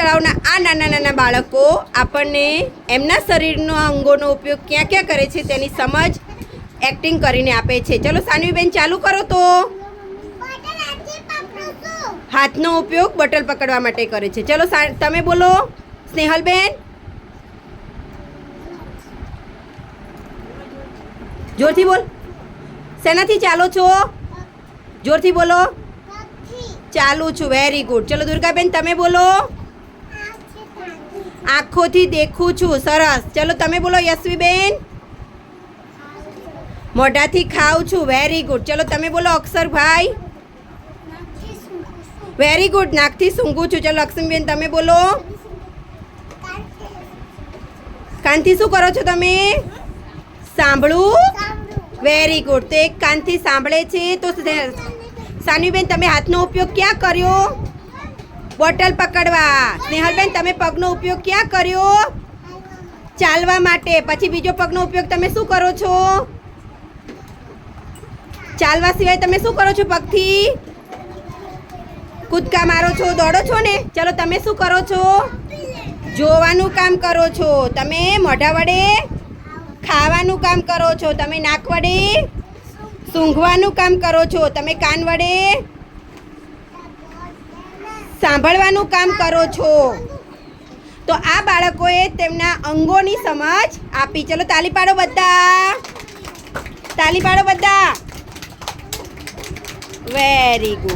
તળાવના આ નાના નાના બાળકો આપણને એમના શરીરના અંગોનો ઉપયોગ ક્યાં ક્યાં કરે છે તેની સમજ એક્ટિંગ કરીને આપે છે. ચલો, સાનવીબેન, ચાલુ કરો તો. હાથનો ઉપયોગ બટલ પકડવા માટે કરે છે. ચલો તમે બોલો. સ્નેહલબેન? જોરથી બોલ. શેનાથી ચાલો છો? જોરથી બોલો. ચાલુ છું. Very good. ચલો, દુર્ગાબેન, તમે બોલો. આંખોથી દેખું છું, સરસ. ચલો, તમે બોલો, યશવીબેન. મોઢાથી ખાઉં છું વેરી ગુડ ચલો, તમે બોલો, અક્ષરભાઈ. વેરી ગુડ નાકથી સૂંઘું છું. ચલો લક્ષ્મીબેન તમે બોલો. કાનથી શું કરો છો તમે? સાંભળું? વેરી ગુડ તો એક કાનથી સાંભળે છે. તો સાનવીબેન તમે હાથનો ઉપયોગ ક્યાં કર્યો? બોટલ પકડવા. સ્નેહલબેન, તમે પગનો ઉપયોગ ક્યાં કર્યો? ચાલવા માટે. પછી બીજો પગનો ઉપયોગ તમે શું કરો છો? ચાલવા સિવાય તમે શું કરો છો પગથી? કૂદકા મારો છો, દોડો છો ને? ચલો, તમે શું કરો છો? જોવાનું કામ કરો છો. તમે મોઢા વડે ખાવાનું કામ કરો છો. તમે નાક વડે સૂંઘવાનું કામ કરો છો. તમે કાન વડે સાંભળવાનું કામ કરો છો. તો આ બાળકોએ તેમના અંગોની સમજ આપી. ચલો તાલી પાડો બધા. તાલી પાડો બધા. Very good